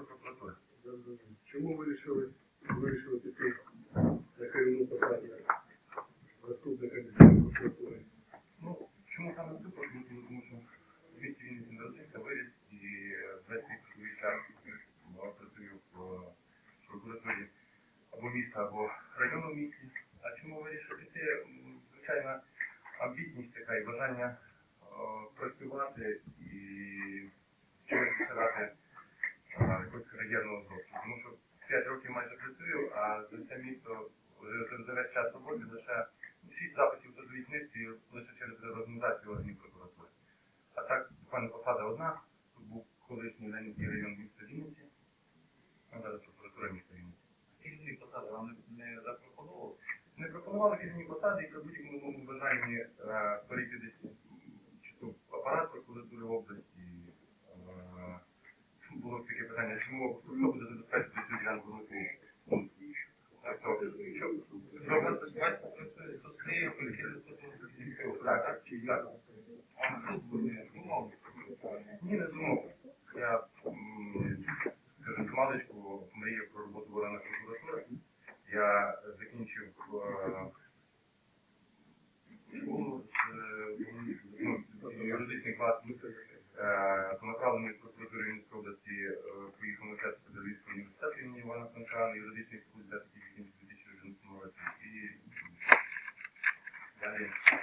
прокуратури. Чому ви вирішили, вирішили піти на керівну посаду заступника місцевої прокуратури? Ну, чому саме тут? Тому, тому, що в місті Вінниці народився, виріс і весь свій час е, працюю в прокуратурі або міста, або району місті. А чому вирішив піти? Звичайно, амбітність така і бажання е, працювати і чогось досягати якогось кар'єрного зросту. Тому що 5 років майже працюю, а за це місто вже за весь час роботи лише шість запитів до звітниці лише через реорганізацію органів прокуратури. А так, буквально посада одна. Тут був колишній Ленінський район міста Вінниці, а зараз прокуратура міста Вінниці. Керівні посади вам не, запропонували? Не пропонували керівні посади і при будь-якому бажанні е, перейти десь чи то в апарат прокуратури області. Е, було таке питання, чому хто буде забезпечити цю ділянку року? Ну, так, то, що, У вас батько працює з Соскею, поліцейською так, так, так. А суд би не думав? bien.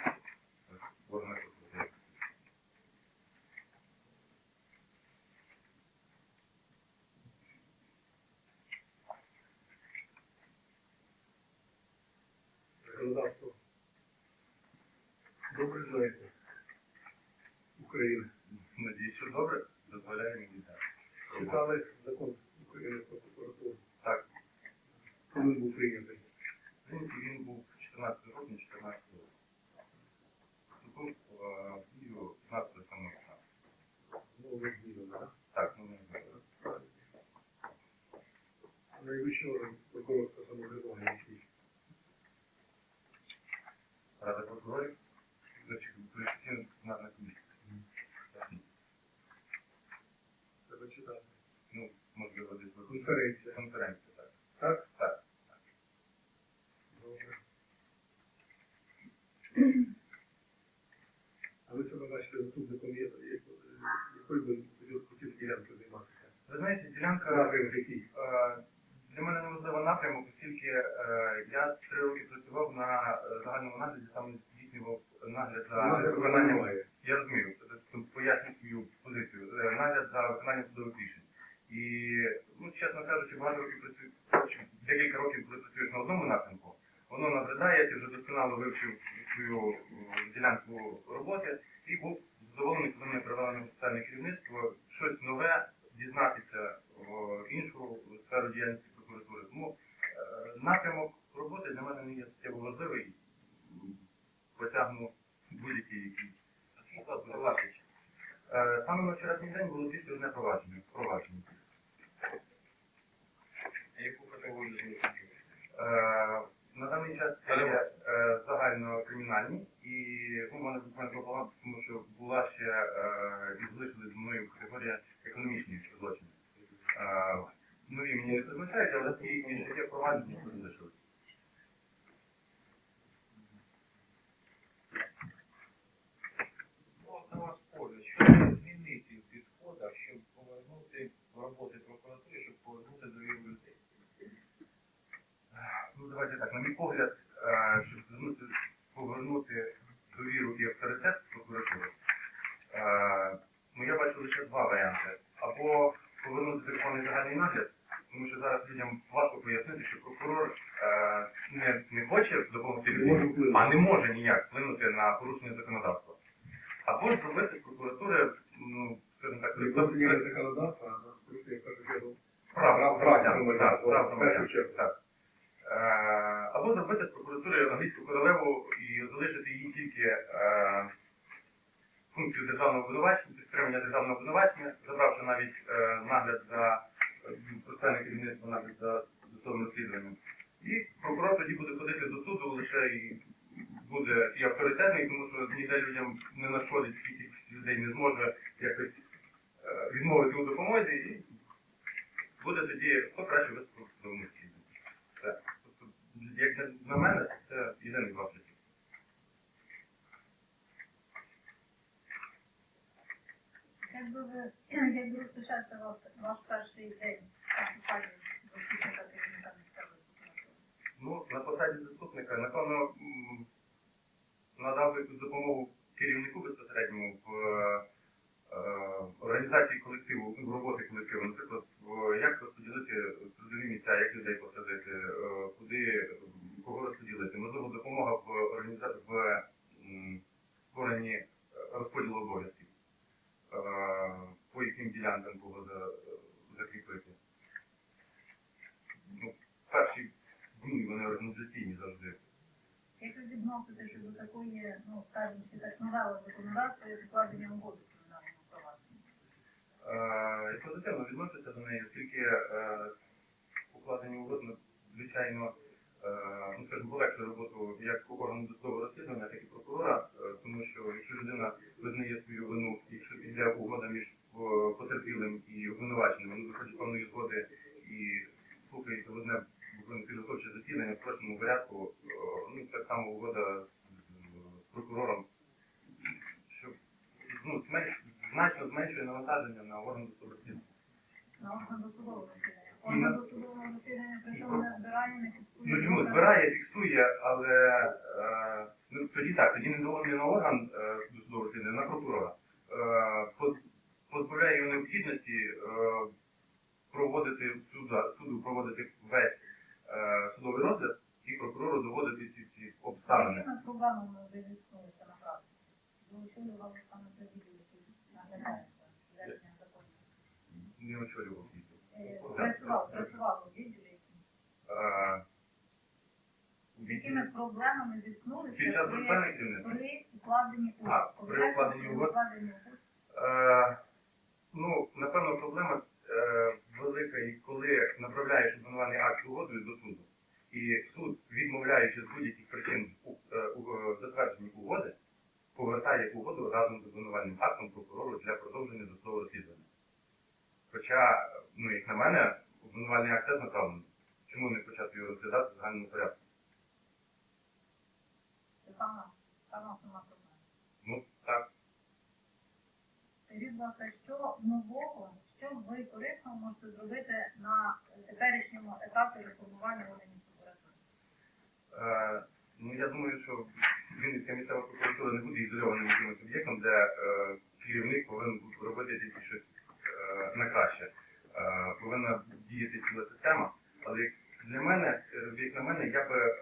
Я три роки працював на е, загальному нагляді, саме здійснював нагляд за виконанням. Я розумію, поясню свою позицію. Е, Нагляд за виконанням судових рішень. І, ну, чесно кажучи, багато років працюю, декілька років, коли працюєш на одному напрямку, воно набридає, ти вже досконало вивчив свою ділянку роботи і був задоволений, коли мене привели на соціальне керівництво, щось нове, дізнатися о, іншу сферу діяльності прокуратури. Тому е, напрямок роботи для мене не є суттєво важливий. М, Потягну будь-який який А скільки у вас буде ваших? Е, Саме на вчорашній день було тільки одне провадження. провадження. А яку категорію злочинів? Е, На даний час це є е, загальнокримінальні і ну, в мене буквально пропаганда, тому що була ще е, і залишилась мною категорія економічні злочини. Е, Нові мені не призначають, але ті, які ще є провадження, які залишились. Ну, людей? Ну, давайте так, на мій погляд, е, щоб повернути, повернути довіру і авторитет прокуратури, е, ну я бачу лише два варіанти. Або повернути законний загальний нагляд, тому що зараз людям важко пояснити, що прокурор е, не, не хоче допомогти Не може людям, вплинути. а не може ніяк вплинути на порушення законодавства. Або ж зробити з прокуратури, ну, скажімо так, Відновлення законодавства, так. Е, Або зробити з прокуратури англійську королеву і залишити їй тільки е, функцію державного обвинувачення, підтримання державного обвинувачення, забравши навіть е, нагляд за е, процесуальне керівництво, нагляд за досудовим розслідуванням. І прокурор тоді буде ходити до суду лише і буде і авторитетний, тому що ніде людям не нашкодить, скільки людей не зможе якось е, відмовити у допомозі. І буде тоді хто краще виступив в. Все. Тобто, як на- мене, це єдиний два житті. Якби ви якби розпочався ваш, перший день на посаді заступника? Ну, на посаді заступника, напевно, м, надав би якусь допомогу керівнику безпосередньому в е, е, організації колективу, в роботи колективу. Наприклад, в, як розподілити трудові місця, як людей посадити, е, куди, м, кого розподілити. Можливо, допомога в організа... в м, створенні розподілу обов'язків, е, по яким ділянкам кого за, закріпити. Ну, перші дні вони організаційні завжди. Як ви відноситеся до такої, ну скажімо, новели законодавства і укладення угоди в кримінальному провадженні? Е, позитивно відношуся до неї, оскільки е, укладені угод звичайно, е, ну скажімо, полегшує роботу як органу досудового розслідування, так і прокурора, тому що якщо людина визнає свою вину, якщо йде угода між потерпілим і обвинуваченим, вони виходять певної згоди і слухається в одне підготовче засідання в спрощеному порядку, ну так само угода з, прокурором, ну, значно зменшує навантаження на орган досудового розслідування. На орган досудового розслідування. На- Орган досудового розслідування причому не збирає, не фіксує. Ну чому збирає, фіксує, але е, ну, тоді так, тоді не до- на орган е, досудового розслідування, на прокурора. Е, поз- позбавляє його необхідності е, проводити суда, суду проводити весь е, судовий розгляд і прокурору доводити ці всі обставини. Якими проблемами ви на практиці? Не очолював відділ. Е, Працював, працював у відділі, З якими проблемами зіткнулися Під час при, при укладенні угод? А, при укладенні угод? Е, ну, напевно, проблема е, велика, і коли направляєш обвинувальний акт угодою до суду, і суд, відмовляючи з будь-яких причин у, е, у е, затвердженні угоди, повертає угоду разом з обвинувальним актом прокурору для продовження досудового розслідування. Хоча, ну, як на мене, обвинувальний акт теж направлений. Чому не почати його розглядати в загальному порядку? Це саме основна проблема. Ну, так. Скажіть, будь ласка, що нового, що ви корисного можете зробити на теперішньому етапі реформування органів прокуратури? Е, ну, я думаю, що Вінницька місцева прокуратура не буде ізольованим якимось об'єктом, де е, керівник повинен робити тільки щось е, на краще. Е, повинна діяти ціла система. Але для мене, як на мене, я би е,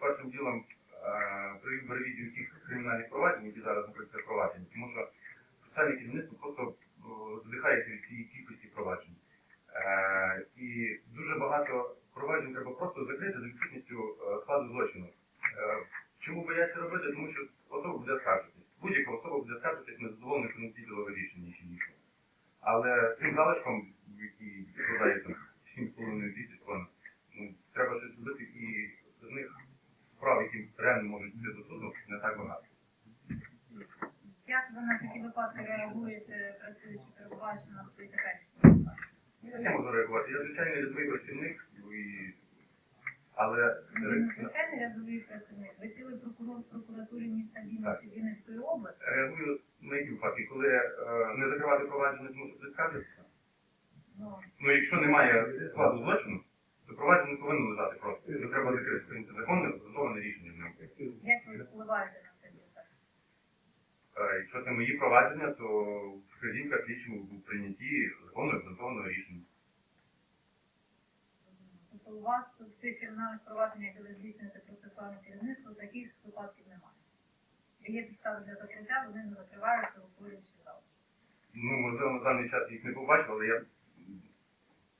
першим ділом е, провів ревізію всіх кримінальних проваджень, які зараз знаходяться в провадженні, тому що соціальне керівництво просто о, задихається від цієї кількості проваджень. Е, і дуже багато проваджень треба просто закрити за відсутністю е, складу злочину. Е, чому бояться робити? Тому що особа буде скаржитись. Будь-яка особа буде скаржитись незадоволена конфлікті ділове рішення чи іншого. Але з цим залишком, який складає там 7,5 тисяч понад, ну, треба щось робити і з них справ, які реально можуть бути до суду, не так багато. Як ви на такі випадки реагуєте, працюючи перебуваючи на своїй теперішній посаді? Я не можу реагувати. Я звичайний рядовий працівник, і... але Ви не звичайний рядовий працівник, ви цілий прокурор в прокуратурі міста Вінниці Вінницької області. Реагую на які випадки, коли е, не закривати провадження, тому що хтось скаржиться. Ну, Ну, якщо немає складу злочину, то провадження не повинно лежати просто. Його треба закрити. Прийняти законне, обґрунтоване рішення. в ньому. як ви впливаєте на цей процес? Е, Якщо це мої провадження, то вказівка слідчому у прийнятті законного обґрунтованого рішення. Тобто у вас в тих кримінальних провадженнях, де ви здійснюєте процесуальне керівництво, таких випадків немає. Є підстави для закриття, вони не закриваються, утворюючи залишки. Ну, можливо, на даний час їх не побачив, але я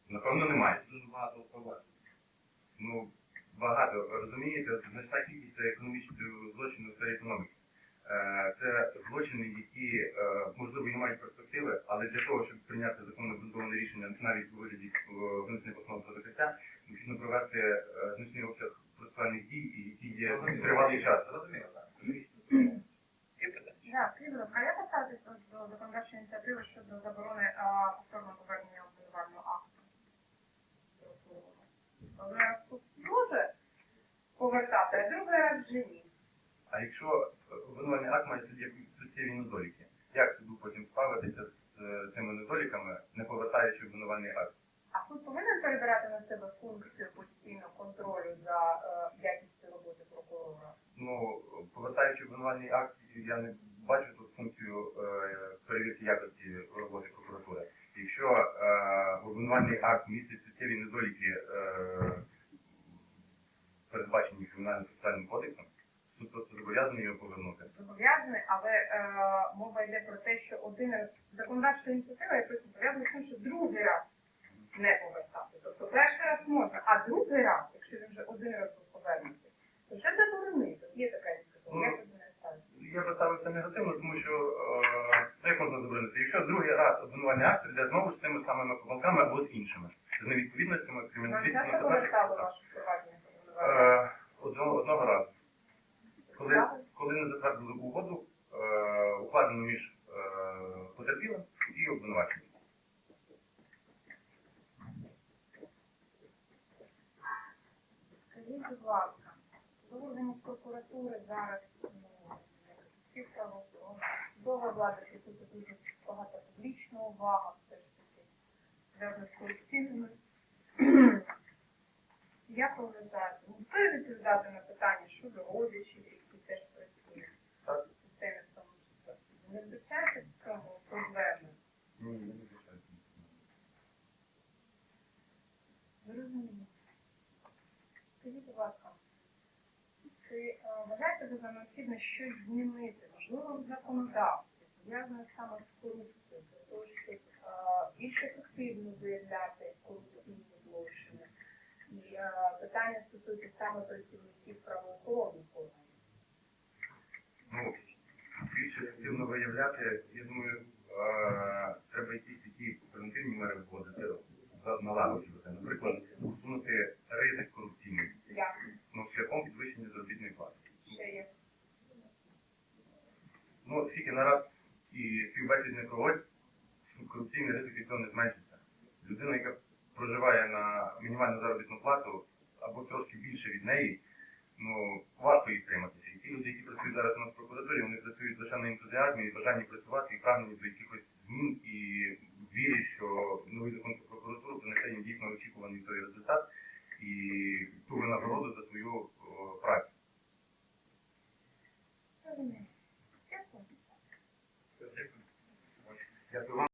напевно немає. Дуже багато впроваджень. Ну, багато. Розумієте, значна кількість це економічного злочину в економіки. Е, Це злочини, які, е, можливо, і не мають перспективи, але для того, щоб прийняти законно обґрунтоване рішення навіть у вигляді е, винесення постанови про закриття, необхідно провести е, значний обсяг процесуальних дій, і які є тривалий час. Зрозуміло, так. Є питання? Да, скажіть, будь ласка, а як поставитись до законодавчої ініціативи щодо заборони а, повторного повернення обвинувального акту? Один раз суд зможе повертати, а А якщо е, обвинувальний акт має суттєві суттєві недоліки, як суду потім справитися з е, цими недоліками, не повертаючи обвинувальний акт? А суд повинен перебирати на себе функцію постійного контролю за е, якістю роботи прокурора. Ну, повертаючи обвинувальний акт, я не бачу тут функцію е, перевірки якості роботи прокуратури. Якщо е, обвинувальний акт містить суттєві недоліки, е, кримінальним процесуальним кодексом, суд просто зобов'язаний його повернути. Зобов'язаний, але е, мова йде про те, що один раз законодавча ініціатива якось не пов'язана з тим, що другий раз не повертати. Тобто перший раз можна, а другий раз, якщо він вже один раз був повернутий, то вже заборонити. Є така ініціатива. Як ви до неї ставитесь? Я би негативно, тому що е, ну, як можна заборонити? Якщо другий раз обвинувальний акт йде знову з тими самими помилками або з іншими, з невідповідностями Вам кримінальних часто повертали ваше провадження? Е, одного, одного разу. Коли, коли не затвердили угоду, е, укладену між е, потерпілим і обвинуваченим. Скажіть, будь ласка, до прокуратури зараз ну, цифра судова влада присутня дуже багато публічна увага, все ж таки зв'язано з корупційними. Як ви вважаєте, готові відповідати на питання щодо родичів, які теж працюють в системі числі? Не вбачаєте в цьому проблеми? Ні, не визначаю. Зрозуміло. Скажіть, будь ласка, чи е, вважаєте ви за необхідно щось змінити, можливо, в законодавстві, пов'язане саме з корупцією, для того, щоб е, більш ефективно виявляти корупційні злочини? І е, питання стосується саме працівників правоохоронних органів. Ну, більш ефективно виявляти, я думаю, е, треба якісь такі превентивні мери вводити, налагоджувати. Наприклад, усунути ризик корупційний Як ну, шляхом підвищення заробітної плати. ще є? Ну, скільки нарад і співбесід не проводять, корупційний ризик від цього не зменшиться. Людина, яка проживає на мінімальну заробітну плату або трошки більше від неї, ну важко її стриматися. І ті люди, які працюють зараз у нас в прокуратурі, вони працюють лише на ентузіазмі і бажанні працювати, і прагнені до якихось змін і вірі, що новий закон про прокуратуру принесе їм дійсно очікуваний той результат і ту винагороду за свою працю. Дякую вам.